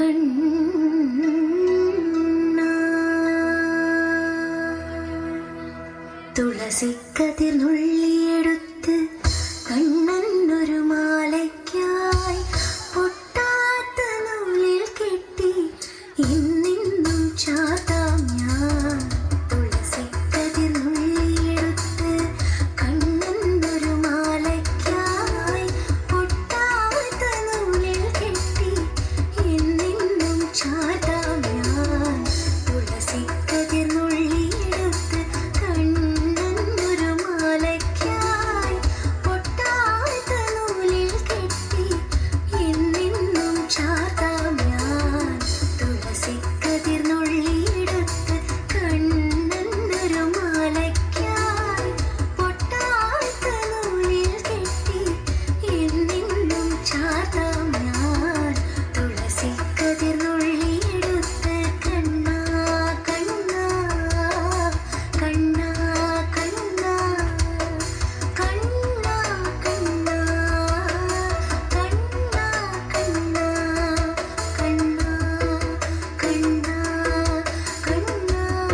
கண்ணா துளசி கதிர் நுள்ளி எடுத்து